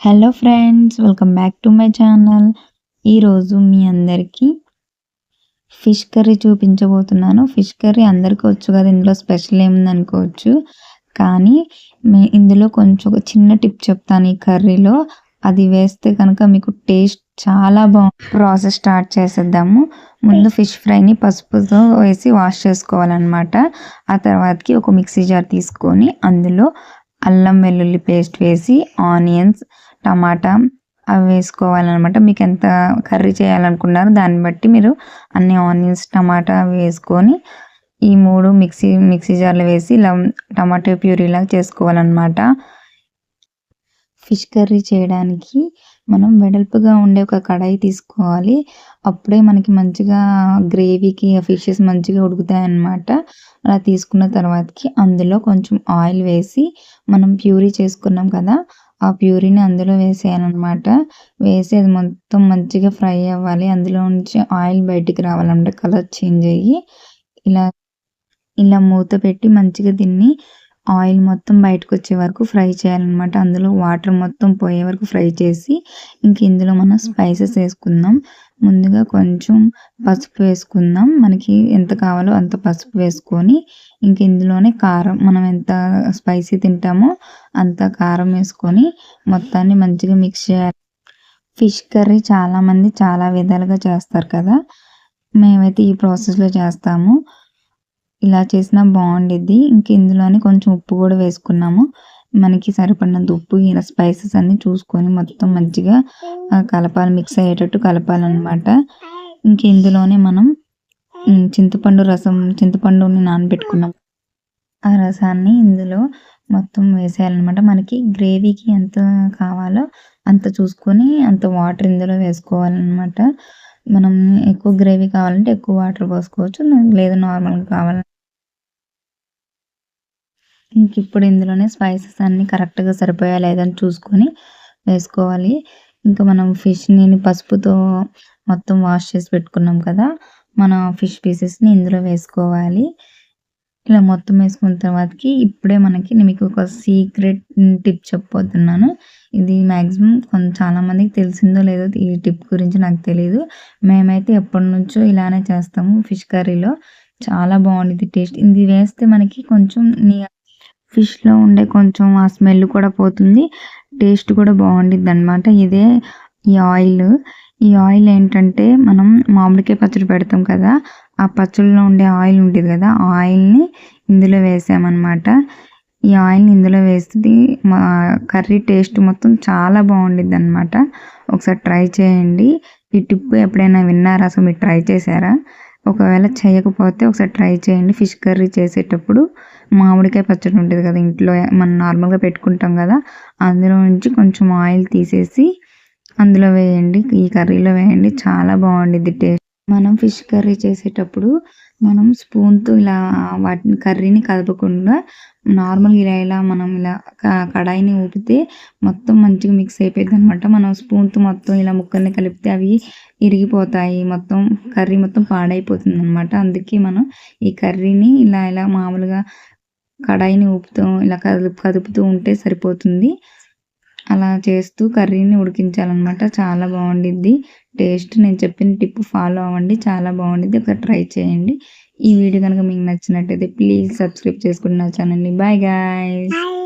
Hello friends welcome back to my channel ఈరోజు మీ అందరికీ ఫిష్ కర్రీ చూపించబోతున్నాను. ఫిష్ కర్రీ అందరికీ వచ్చు కదా ఇందులో స్పెషల్ ఏముంది అనుకోవచ్చు. కానీ మే ఇందులో కొంచెం ఒక చిన్న టిప్ చెప్తాను ఈ కర్రీలో అది వేస్తే కనుక మీకు టేస్ట్ చాలా బాగుంది ప్రాసెస్ స్టార్ట్ చేసేద్దాము. ముందు ఫిష్ ఫ్రైని పసుపుతో వేసి వాష్ చేసుకోవాలన్నమాట. ఆ తర్వాతకి ఒక మిక్సీ జార్ తీసుకొని అందులో అల్లం వెల్లుల్లి పేస్ట్ వేసి ఆనియన్స్ టమాటా అవి వేసుకోవాలన్నమాట. మీకు ఎంత కర్రీ చేయాలనుకున్నారో దాన్ని బట్టి మీరు అన్ని ఆనియన్స్ టమాటా అవి వేసుకొని ఈ మూడు మిక్సీ మిక్సీ జార్లో వేసి ఇలా టమాటో ప్యూరీలాగా చేసుకోవాలన్నమాట. ఫిష్ కర్రీ చేయడానికి మనం వెడల్పుగా ఉండే ఒక కడాయి తీసుకోవాలి. అప్పుడే మనకి మంచిగా గ్రేవీకి ఫిషెస్ మంచిగా ఉడుకుతాయి అన్నమాట అలా తీసుకున్న తర్వాతకి అందులో కొంచెం ఆయిల్ వేసి మనం ప్యూరీ చేసుకున్నాం కదా ఆ ప్యూరీని అందులో వేసేయాలన్నమాట. వేసి అది మొత్తం మంచిగా ఫ్రై అవ్వాలి. అందులో నుంచి ఆయిల్ బయటికి రావాలన్నమాట. కలర్ చేంజ్ అయ్యి ఇలా ఇలా మూత పెట్టి మంచిగా దీన్ని ఆయిల్ మొత్తం బయటకు వచ్చే వరకు ఫ్రై చేయాలన్నమాట. అందులో వాటర్ మొత్తం పోయే వరకు ఫ్రై చేసి ఇంక ఇందులో మనం స్పైసెస్ వేసుకుందాం. ముందుగా కొంచెం పసుపు వేసుకుందాం. మనకి ఎంత కావాలో అంత పసుపు వేసుకొని ఇంక ఇందులోనే కారం మనం ఎంత స్పైసీ తింటామో అంత కారం వేసుకొని మొత్తాన్ని మంచిగా మిక్స్ చేయాలి. ఫిష్ కర్రీ చాలామంది చాలా విధాలుగా చేస్తారు కదా. మేమైతే ఈ ప్రాసెస్లో చేస్తాము. ఇలా చేసినా బాగుండిద్ది. ఇంక ఇందులోనే కొంచెం ఉప్పు కూడా వేసుకున్నాము. మనకి సరిపడినంత ఉప్పు ఇలా స్పైసెస్ అన్ని చూసుకొని మొత్తం మంచిగా కలపాలి మిక్స్ అయ్యేటట్టు కలపాలన్నమాట. ఇంక ఇందులోనే మనం చింతపండు రసం చింతపండుని నానబెట్టుకున్నాం. ఆ రసాన్ని ఇందులో మొత్తం వేసేయాలన్నమాట. మనకి గ్రేవీకి ఎంత కావాలో అంత చూసుకొని అంత వాటర్ ఇందులో వేసుకోవాలన్నమాట. మనం ఎక్కువ గ్రేవీ కావాలంటే ఎక్కువ వాటర్ పోసుకోవచ్చు. లేదు నార్మల్గా కావాలంటే ఇంక ఇప్పుడు ఇందులోనే స్పైసెస్ అన్నీ కరెక్ట్గా సరిపోయా లేదని చూసుకొని వేసుకోవాలి. ఇంకా మనం ఫిష్ని పసుపుతో మొత్తం వాష్ చేసి పెట్టుకున్నాం కదా మన ఫిష్ పీసెస్ని ఇందులో వేసుకోవాలి. ఇలా మొత్తం వేసుకున్న తర్వాతకి ఇప్పుడే మనకి మీకు ఒక సీక్రెట్ టిప్ చెప్పబోతున్నాను. ఇది మ్యాక్సిమం కొంచెం చాలామందికి తెలిసిందో లేదో ఈ టిప్ గురించి నాకు తెలియదు మేమైతే ఎప్పటి నుంచో ఇలానే చేస్తాము ఫిష్ కర్రీలో చాలా బాగుంటుంది టేస్ట్ ఇది వేస్తే మనకి కొంచెం నీ ఫిష్లో ఉండే కొంచెం ఆ స్మెల్ కూడా పోతుంది. టేస్ట్ కూడా బాగుండిద్ది అనమాట ఇదే ఈ ఆయిల్. ఈ ఆయిల్ ఏంటంటే మనం మామిడికాయ పచ్చడి పెడతాం కదా ఆ పచ్చడిలో ఉండే ఆయిల్ ఉంటుంది కదా ఆ ఆయిల్ని ఇందులో వేసామన్నమాట. ఈ ఆయిల్ని ఇందులో వేస్తుంది మా కర్రీ టేస్ట్ మొత్తం చాలా బాగుండిద్ది అనమాట ఒకసారి ట్రై చేయండి. ఈ టిప్ ఎప్పుడైనా విన్నారా? అసలు మీరు ట్రై చేశారా? ఒకవేళ చేయకపోతే ఒకసారి ట్రై చేయండి ఫిష్ కర్రీ చేసేటప్పుడు. మామిడికాయ పచ్చడి ఉంటుంది కదా ఇంట్లో మనం నార్మల్గా పెట్టుకుంటాం కదా అందులో నుంచి కొంచెం ఆయిల్ తీసేసి అందులో వేయండి ఈ కర్రీలో వేయండి చాలా బాగుండిద్ది టేస్ట్. మనం ఫిష్ కర్రీ చేసేటప్పుడు మనం స్పూన్తో ఇలా వాటిని కర్రీని కదపకుండా నార్మల్గా ఇలా ఇలా మనం ఇలా కడాయిని ఊపితే మొత్తం మంచిగా మిక్స్ అయిపోయింది అనమాట మనం స్పూన్తో మొత్తం ఇలా ముక్కల్ని కలిపితే అవి ఇరిగిపోతాయి మొత్తం కర్రీ మొత్తం పాడైపోతుంది అనమాట అందుకే మనం ఈ కర్రీని ఇలా ఇలా మామూలుగా కడాయిని ఊపుతూ ఇలా కదుపు కదుపుతూ ఉంటే సరిపోతుంది. అలా చేస్తూ కర్రీని ఉడికించాలన్నమాట. చాలా బాగుండిద్ది. టేస్ట్ నేను చెప్పిన టిప్ ఫాలో అవ్వండి. చాలా బాగుండిద్ది. ఒకసారి ట్రై చేయండి. ఈ వీడియో కనుక మీకు నచ్చినట్టయితే ప్లీజ్ సబ్స్క్రైబ్ చేసుకుని నా ఛానల్ని. Bye guys.